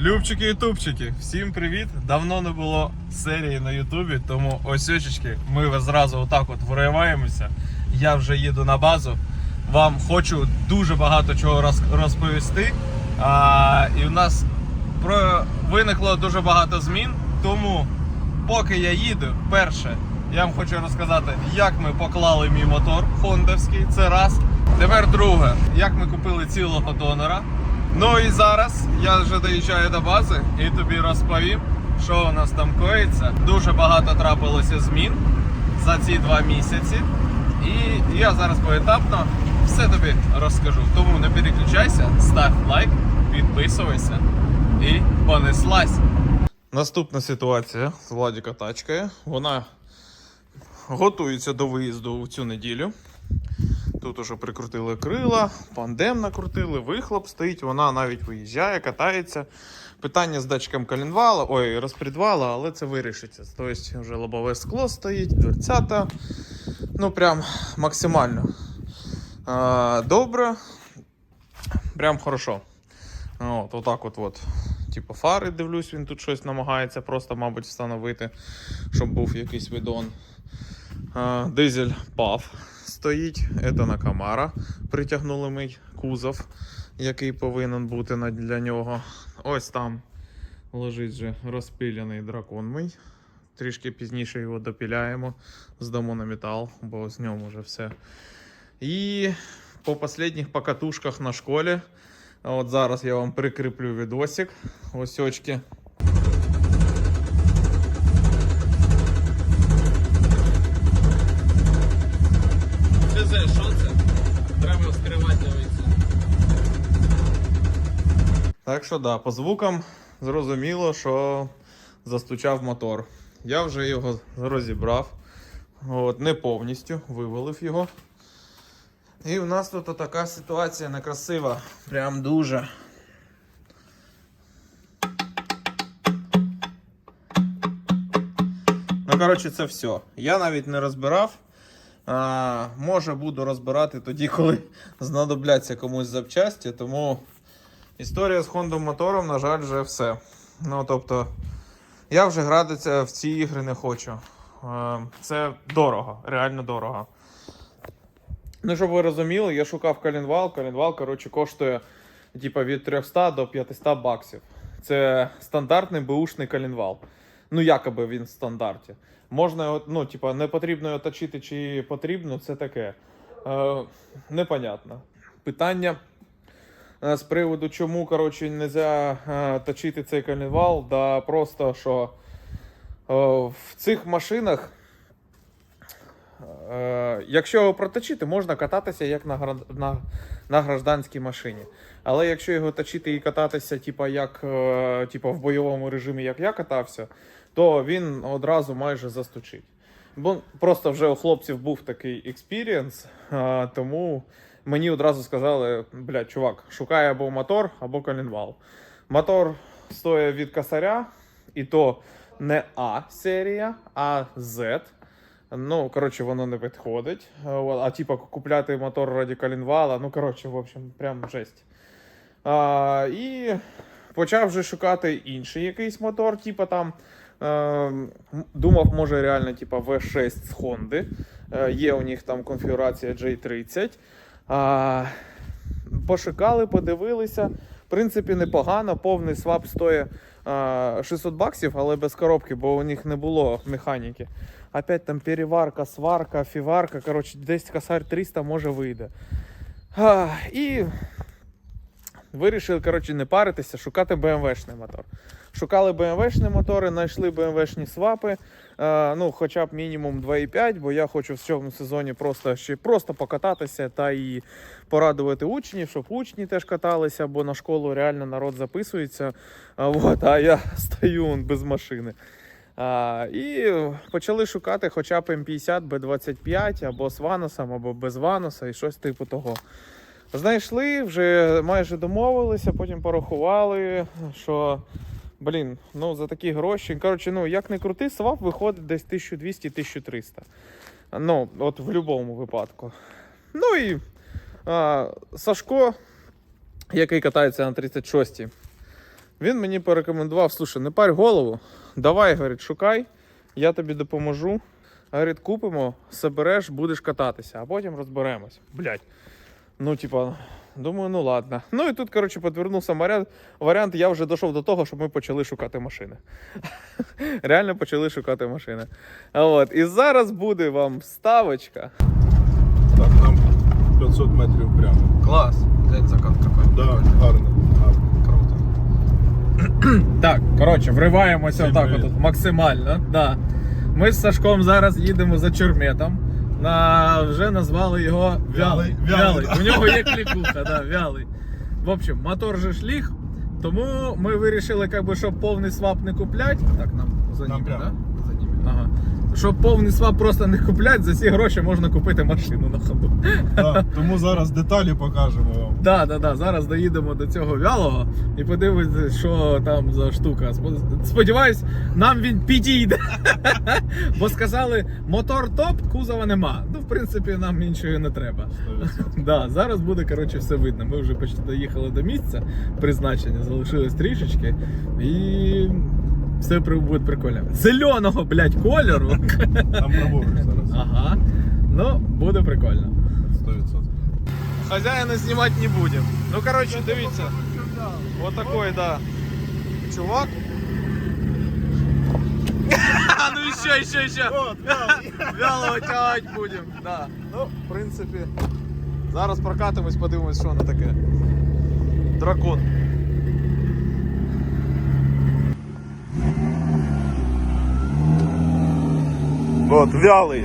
Любчики і тупчики, всім привіт! Давно не було серії на Ютубі, тому ось очечки, ми зразу отак от вириваємося. Я вже їду на базу. Вам хочу дуже багато чого розповісти. А, і в нас про... виникло дуже багато змін. Тому, поки я їду, перше, я вам хочу розказати, як ми поклали мій мотор хондовський. Це раз. Тепер друге, як ми купили цілого донора. Ну і зараз я вже доїжджаю до бази і тобі розповім, що у нас там коїться. Дуже багато трапилося змін за ці два місяці. І я зараз поетапно все тобі розкажу. Тому не переключайся, став лайк, підписуйся і понеслась. Наступна ситуація з Владіка тачкою. Вона готується до виїзду у цю неділю. Тут уже прикрутили крила, пандем накрутили, вихлоп стоїть, вона навіть виїжджає, катається. Питання з датчиком коленвала, ой, розпредвала, але це вирішиться. Тобто вже лобове скло стоїть, дверцята. Ну, прям максимально а, добре. Прям хорошо. От, отак от, от. Типу фари дивлюсь, він тут щось намагається просто, мабуть, встановити, щоб був якийсь видон. А, Дизель PAF стоїть. Це на Камара. Притягнули ми кузов, який повинен бути для нього. Ось там лежить вже розпиляний дракон мій. Трішки пізніше його допіляємо, здамо на метал, бо з ньому вже все. І по останніх покатушках на школі. От зараз я вам прикріплю відосик. Ось очки. ХЗ, що це? Треба скривати дивитися. Так що да, по звукам зрозуміло, що застучав мотор. Я вже його розібрав. От, не повністю вивалив його. І у нас тут така ситуація некрасива. Прям дуже. Ну, коротше, це все. Я навіть не розбирав. А, може буду розбирати тоді, коли знадобляться комусь запчасті. Тому історія з Honda мотором, на жаль, вже все. Ну, тобто, я вже гратися в ці ігри не хочу. Е, Це дорого, реально дорого. Ну, щоб ви розуміли, я шукав коленвал. Коленвал, коротше, коштує типа, від 300 до 500 баксів. Це стандартний бушний коленвал. Ну, якоби він в стандарті. Можна, ну, типа, не потрібно його точити, чи потрібно, це таке. Е, непонятно. Питання з приводу, чому, коротше, не можна е, точити цей коленвал, да просто що е, в цих машинах Е, якщо його проточити, можна кататися як на, на, на гражданській машині. Але якщо його точити і кататися, типа, як е, типа, в бойовому режимі, як я катався, то він одразу майже застучить. Бо просто вже у хлопців був такий експірієнс, е, тому мені одразу сказали: блядь, чувак, шукай або мотор, або коленвал. Мотор стоїть від косаря, і то не А серія, а Z. Ну, коротше, воно не підходить. А, типа купляти мотор раді коленвала, ну коротше, в общем, прям жесть. А, і почав вже шукати інший якийсь мотор, типа там. е, думав, може реально типа V6 з Honda. Е, є у них там конфігурація J30. А, пошукали, подивилися. В принципі, непогано. Повний свап стоїть а, 600 баксів, але без коробки, бо у них не було механіки. Опять там переварка, сварка, фіварка. Коротше, десь косарь 300 може вийде. А, і вирішили, коротше, не паритися, шукати BMW-шний мотор. Шукали BMW-шні мотори, знайшли BMW-шні свапи. Е, ну, хоча б мінімум 2,5, бо я хочу в цьому сезоні просто ще просто покататися та і порадувати учнів, щоб учні теж каталися, бо на школу реально народ записується. А, вот, а я стою без машини. А, і почали шукати хоча б М50, Б25 або з ваносом, або без ваноса, і щось типу того. Знайшли, вже майже домовилися, потім порахували, що блін, ну за такі гроші. Коротше, ну як не крути, свап виходить десь 1200-1300. Ну, от в будь-якому випадку. Ну і а, Сашко, який катається на 36-й, Він мені порекомендував: слушай, не парь голову, давай, говорить, шукай, я тобі допоможу. Говорить, купимо, собереш, будеш кататися, а потім розберемось. Блять. Ну, типа, думаю, ну ладно. Ну і тут, коротше, підвернувся варіант. Варіант, я вже дійшов до того, що ми почали шукати машини. Реально почали шукати машини. От. І зараз буде вам ставочка. Так, нам 500 метрів прямо. Клас. Блять, закат какой. Да, гарно, гарно. Круто. так, коротше, вриваємося Всім отак привіт. от максимально. Да. Ми з Сашком зараз їдемо за чурметом. На, вже назвали його Вялий. Вялий, вялий, У нього є клікуха, да, вялий. В общем, мотор же шліг. тому ми вирішили, как би, щоб повний свап не куплять. Так, нам за Нам ними, прямо. да? За ними. Ага. Щоб повний свап просто не куплять, за ці гроші можна купити машину на ходу. Да, тому зараз деталі покажемо вам. Да, да, да. Зараз доїдемо до цього вялого і подивитися, що там за штука. Сподіваюсь, нам він підійде. Бо сказали, мотор топ, кузова нема. Ну, в принципі, нам іншого не треба. Да, зараз буде коротше все видно. Ми вже почти доїхали до місця призначення, залишилось трішечки і все буде прикольно. Зеленого, блядь, кольору. Там праворуч зараз. Ага. Ну, буде прикольно. 100%. Хозяина снимать не будем. Ну, короче, дивіться. Вот такой, да. Чувак. ну еще, еще, еще. Вялого тягать будем. Да. Ну, в принципі. Зараз прокатимось, подивимось, що воно таке. Дракон. От, вялий.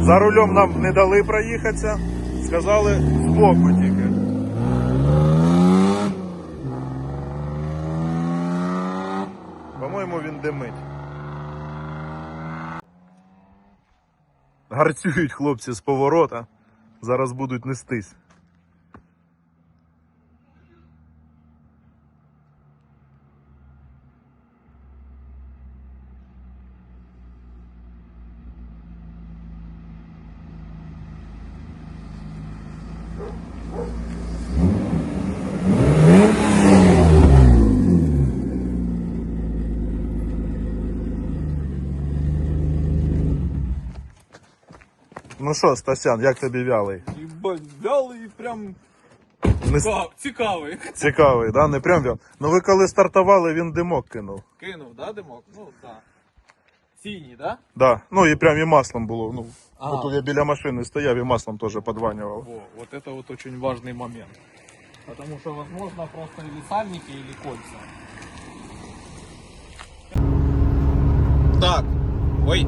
За рулем нам не дали проїхатися. Сказали збоку тільки. По-моєму, він димить. Гарцюють хлопці з поворота. Зараз будуть нестись. Ну що, Стасян, як тобі вялий? Ебать, вялий прям Не цікавий. цікавий, да? Не прям вял. Ну ви коли стартували, він димок кинув. Кинув, да, димок? Ну, да. Синій, да? Да. Ну і прям і маслом було. Ну, А. от я біля машини стояв і маслом теж подванював. Во, вот это вот очень важный момент. Потому что, возможно, просто или сальники, или кольца. Так, ой,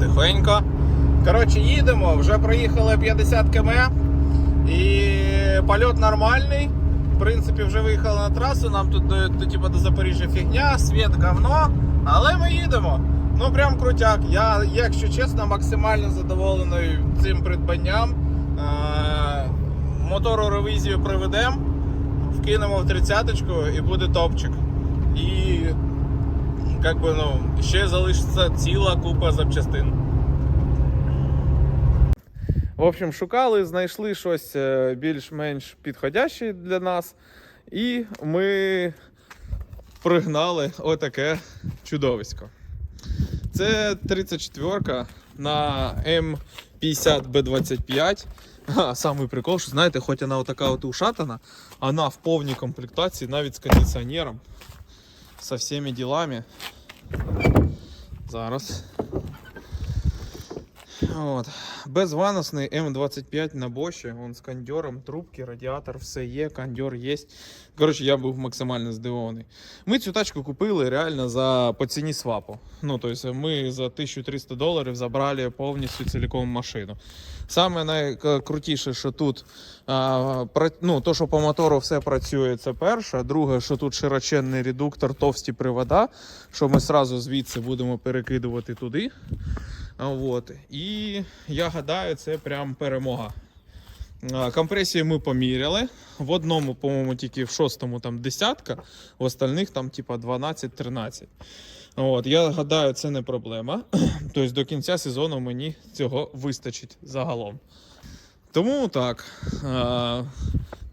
тихенько. Коротше, їдемо, вже проїхали 50 км. І польот нормальний. В принципі, вже виїхали на трасу. Нам тут до, до, типу, до Запоріжжя фігня, світ говно. Але ми їдемо. Ну прям крутяк. Я, якщо чесно, максимально задоволений цим придбанням. Е, Мотору ревізію проведемо, вкинемо в тридцяточку і буде топчик. І как би, ну, ще залишиться ціла купа запчастин. В общем, шукали, знайшли щось е, більш-менш підходяще для нас. І ми пригнали отаке чудовисько. Це 34-ка на М50Б25. А, самий прикол, що знаєте, хоч вона отака от ушатана, вона в повній комплектації, навіть з кондиціонером, со всіми ділами. Зараз. От. Безваносний М25 на боші, он з кондьором, трубки, радіатор, все є, кондьор є. Коротше, я був максимально здивований. Ми цю тачку купили реально за по ціні свапу. Ну, тобто ми за 1300 доларів забрали повністю цілком машину. Саме найкрутіше, що тут а, ну, то, що по мотору все працює, це перше. Друге, що тут широченний редуктор, товсті привода, що ми сразу звідси будемо перекидувати туди. От. І я гадаю, це прям перемога. Компресію ми поміряли. В одному, по-моєму, тільки в шостому там десятка, в остальних там типа 12-13. От, я гадаю, це не проблема. Тобто до кінця сезону мені цього вистачить загалом. Тому так.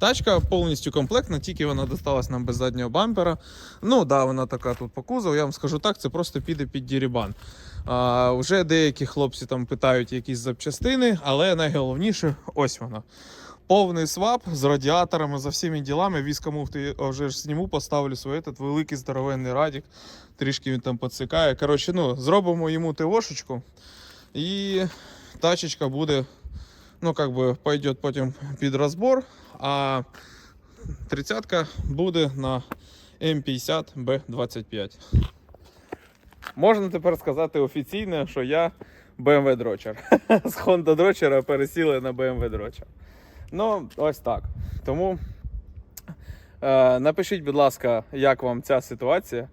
Тачка повністю комплектна, тільки вона досталась нам без заднього бампера. Ну, да, вона така тут по кузову. Я вам скажу так, це просто піде під дірібан. А, вже деякі хлопці там питають якісь запчастини, але найголовніше ось вона. Повний свап з радіаторами, за всіми ділами. Візка муфти вже ж зніму, поставлю свій этот великий здоровенний радік. Трішки він там підсикає. Коротше, ну, зробимо йому ТОшечку. І тачечка буде, ну, как бы, пойдет потім під розбор, а 30-ка буде на М50Б25. Можна тепер сказати офіційно, що я BMW дрочер. З Honda дрочера пересіли на BMW дрочер. Ну, ось так. Тому е, напишіть, будь ласка, як вам ця ситуація.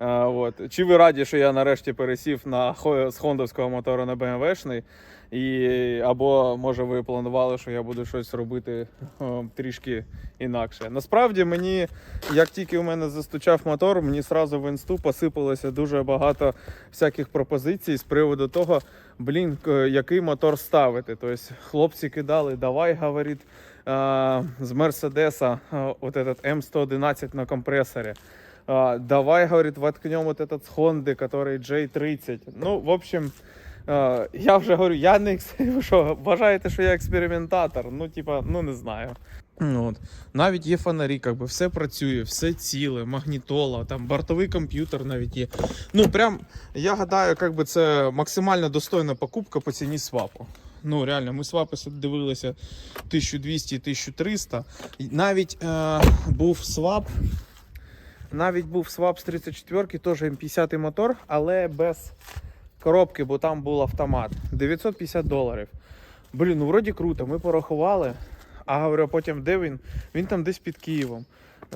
Е, от. Чи ви раді, що я нарешті пересів на з хондовського мотора на BMW-шний? І, або може ви планували, що я буду щось робити о, трішки інакше. Насправді мені, як тільки у мене застучав мотор, мені сразу в інсту посипалося дуже багато всяких пропозицій з приводу того, блін, к- який мотор ставити. Тобто хлопці кидали, давай, говорить, а, з Мерседеса а, от этот М111 на компресоре. А, давай, говорит, воткнем вот этот с Honda, который J30. Ну, в общем, а, я вже говорю, я не ви що, вважаєте, що я експериментатор? Ну, типа, ну не знаю. Ну, от. Навіть є фонарі, как би, все працює, все ціле, магнітола, там бортовий комп'ютер навіть є. Ну, прям, я гадаю, как би це максимально достойна покупка по ціні свапу. Ну, реально, ми свапи дивилися 1200-1300. Навіть е, був свап. Навіть був свап з 34-ки, теж М50 мотор, але без коробки, бо там був автомат. 950 доларів. Блін, ну вроді круто, ми порахували. А говорю, потім де він? Він там десь під Києвом.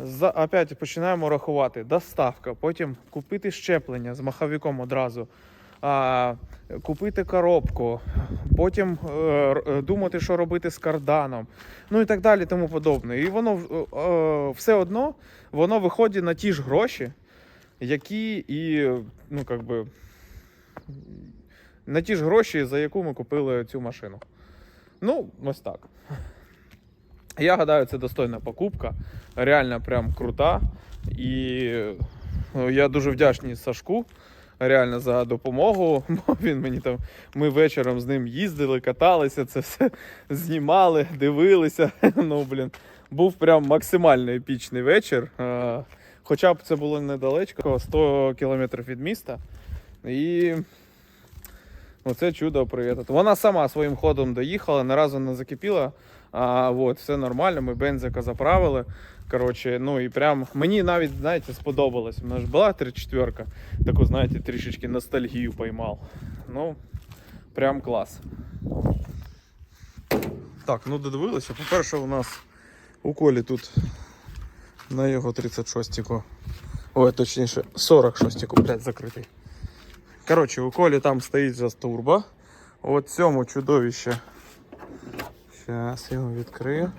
За, опять починаємо рахувати. Доставка, потім купити щеплення з маховиком одразу. А, купити коробку, потім е, думати, що робити з карданом, ну і так далі, тому подобне. І воно е, е, все одно воно виходить на ті ж гроші, які і, ну, как би, на ті ж гроші, за яку ми купили цю машину. Ну, ось так. Я гадаю, це достойна покупка. Реально прям крута. І е, я дуже вдячний Сашку. Реально за допомогу. Бо він мені там. Ми вечором з ним їздили, каталися, це все знімали, дивилися. Ну, блін, був прям максимально епічний вечір. Е, Хоча б це було недалечко, 100 кілометрів від міста. І оце чудо привіт. Вона сама своїм ходом доїхала, ні разу не закипіла. А, от, все нормально, ми бензика заправили. Коротше, ну і прям мені навіть, знаєте, сподобалось. У мене ж була 34 таку, знаєте, трішечки ностальгію поймав. Ну, прям клас. Так, ну додивилися. По-перше, у нас у Колі тут на його 36-ку. Ой, точніше, 46-ку, блядь, закритий. Коротше, у Колі там стоїть за турбо. От цьому чудовище. Зараз я його відкрию.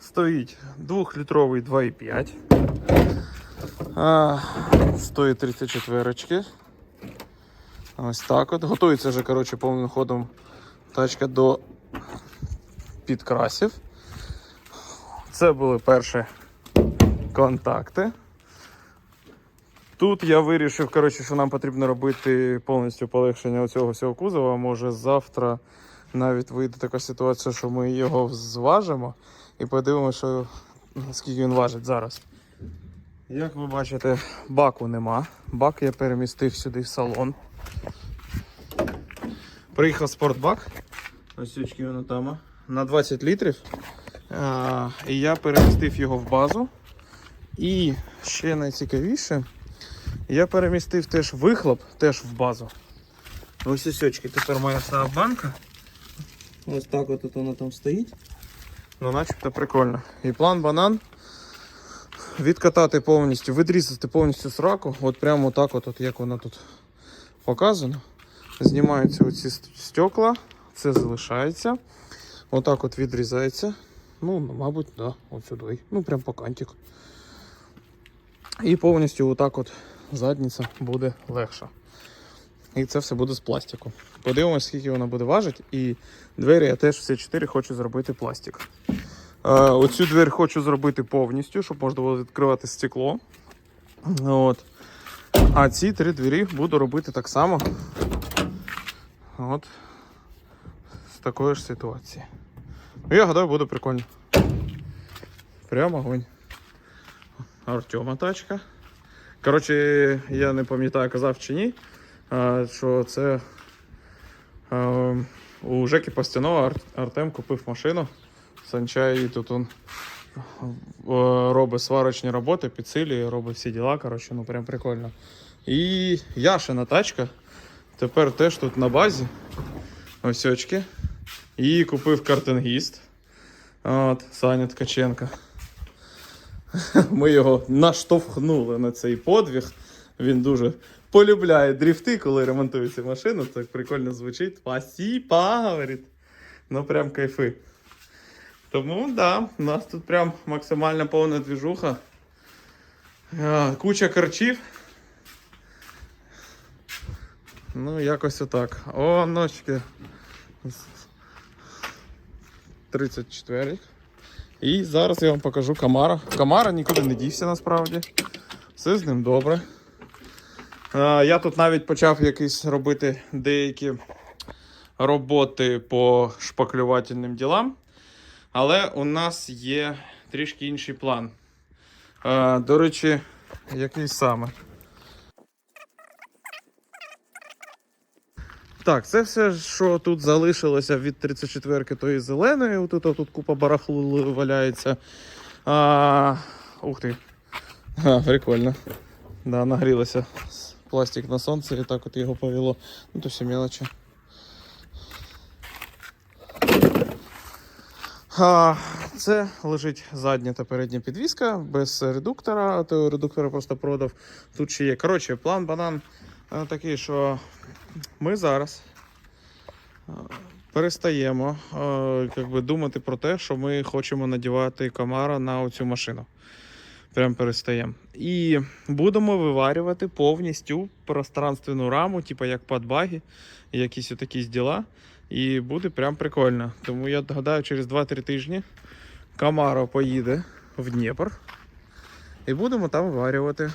Стоїть 2-літровий 2,5. А, стоїть 34 Ось так от. Готується вже, коротше, повним ходом тачка до підкрасів. Це були перші контакти. Тут я вирішив, коротше, що нам потрібно робити повністю полегшення цього всього кузова. Може завтра навіть вийде така ситуація, що ми його зважимо і подивимося, що, скільки він важить зараз. Як ви бачите, баку нема. Бак я перемістив сюди в салон. Приїхав спортбак. Ось очки воно там. На 20 літрів. А, і я перемістив його в базу. І ще найцікавіше, я перемістив теж вихлоп теж в базу. Ось ось очки. Тепер моя стара банка. Ось так от вона там стоїть. Ну, начебто прикольно. І план банан. Відкатати повністю, відрізати повністю сраку. От прямо так, от, от як воно тут показано. Знімаються оці стекла, це залишається. Отак от відрізається. Ну, мабуть, да, от. Ну, прям по кантику. І повністю отак от задниця буде легша. І це все буде з пластику. Подивимось, скільки воно буде важити. І двері я теж всі чотири хочу зробити пластик. Е, оцю двері хочу зробити повністю, щоб можна було відкривати стекло. От. А ці три двері буду робити так само. От. З такої ж ситуації. Я гадаю, буде прикольно. Прямо огонь. Артема тачка. Коротше, я не пам'ятаю, казав чи ні, що це у Жеки Пастянова Ар- Артем купив машину. Санчай і тут он робить сварочні роботи, підсилює, робить всі діла. Коротше, ну прям прикольно. І Яшина тачка. Тепер теж тут на базі. Ось очки. І купив картингіст. От, Саня Ткаченко. Ми його наштовхнули на цей подвиг. Він дуже полюбляє дріфти, коли ремонтується машина. Так прикольно звучить. Спасибо, говорить. Ну прям кайфи. Тому да, у нас тут прям максимально повна двіжуха. Куча корчів. Ну, якось отак. О, ночки. 34. І зараз я вам покажу Камара. Камара нікуди не дівся насправді. Все з ним добре. Я тут навіть почав якісь робити деякі роботи по шпаклювательним ділам. Але у нас є трішки інший план. До речі, який саме. Так, це все, що тут залишилося від 34-ки тої зеленої. Тут, тут купа барахлу валяється. А, ух ти. А, прикольно. Да, нагрілося пластик на сонці і так от його повело. Ну то все мелочі. А, це лежить задня та передня підвіска без редуктора, а то редуктора просто продав. Тут ще є. Коротше, план банан такий, що ми зараз е, перестаємо е, би, думати про те, що ми хочемо надівати комара на оцю машину. Прям перестаємо. І будемо виварювати повністю пространственну раму, типу як подбаги, якісь отакі діла. І буде прям прикольно. Тому я гадаю, через 2-3 тижні Камаро поїде в Дніпр. І будемо там виварювати е,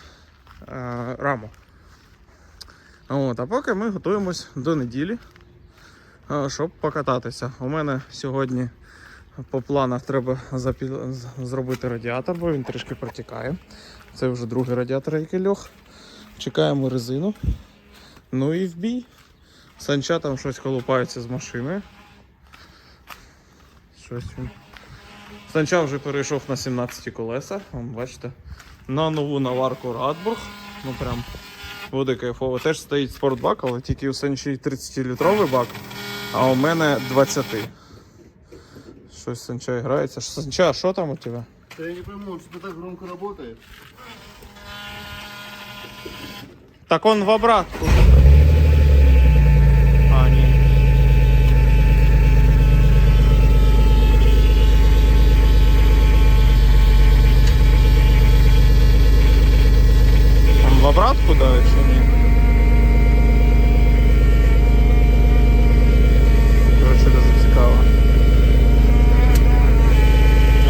раму. От, а поки ми готуємось до неділі, е, щоб покататися. У мене сьогодні по планах треба запі- зробити радіатор, бо він трішки протікає. Це вже другий радіатор, який льох. Чекаємо резину. Ну і в бій. Санча там щось колупається з машиною. Щось він. Санча вже перейшов на 17 колеса. Вон, бачите. На нову наварку Радбург. Ну прям буде кайфово. Теж стоїть спортбак, але тільки у Сенчі 30-літровий бак, а у мене 20. Щось Санчай грається. Санча, що там у тебе? Да я не пойму, что так громко работает. Так он в обратку. Он в обратку давит чи ні? Короче, дуже цікаво.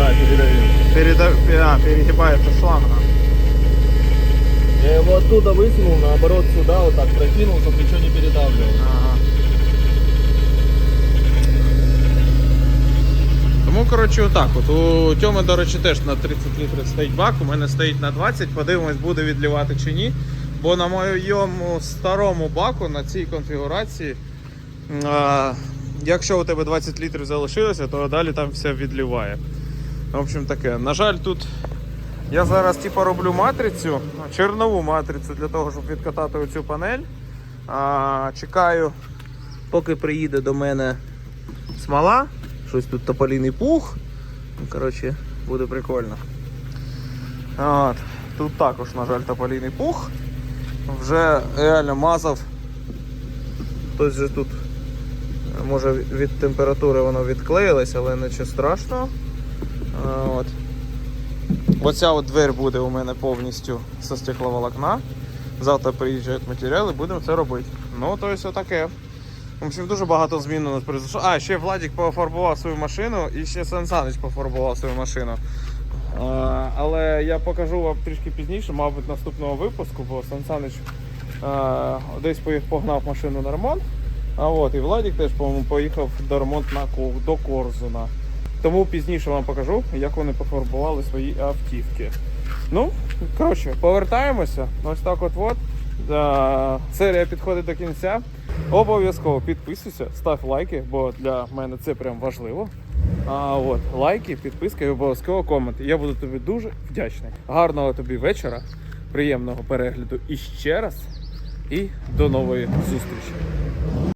А, передавил. Переда... А, перегибається шланга. Я его оттуда высунул, наоборот, сюда вот так прокинул, чтобы ничего не передавливал. Ага. Тому, коротше, отак. От у Тьоми, до речі, теж на 30 літрів стоїть бак, у мене стоїть на 20, подивимось, буде відлівати чи ні. Бо на моєму старому баку на цій конфігурації, а, якщо у тебе 20 літрів залишилося, то далі там все відліває. В общем таке. На жаль, тут я зараз типу, роблю матрицю, чернову матрицю для того, щоб відкатати оцю панель. А, чекаю, поки приїде до мене смола. Щось тут тополіний пух. Ну, коротше, буде прикольно. От. Тут також, на жаль, тополіний пух. Вже реально мазав. Хтось же тут, може від температури воно відклеїлось, але нічого страшного. От. Оця от двері буде у мене повністю зі стекловолокна. Завтра приїжджають матеріали, будемо це робити. Ну, то есть отаке. Общем, дуже багато змін у нас произошло. А, ще Владик пофарбував свою машину і ще Сан Санич пофарбував свою машину. А, але я покажу вам трішки пізніше, мабуть, наступного випуску, бо Сан Санич а, десь погнав машину на ремонт. А от, і Владик теж, по-моєму, поїхав до ремонт на до Корзуна. Тому пізніше вам покажу, як вони пофарбували свої автівки. Ну, коротше, повертаємося. Ось так от от. Серія підходить до кінця. Обов'язково підписуйся, став лайки, бо для мене це прям важливо. А от лайки, підписка і обов'язково коменти. Я буду тобі дуже вдячний. Гарного тобі вечора, приємного перегляду і ще раз. І до нової зустрічі.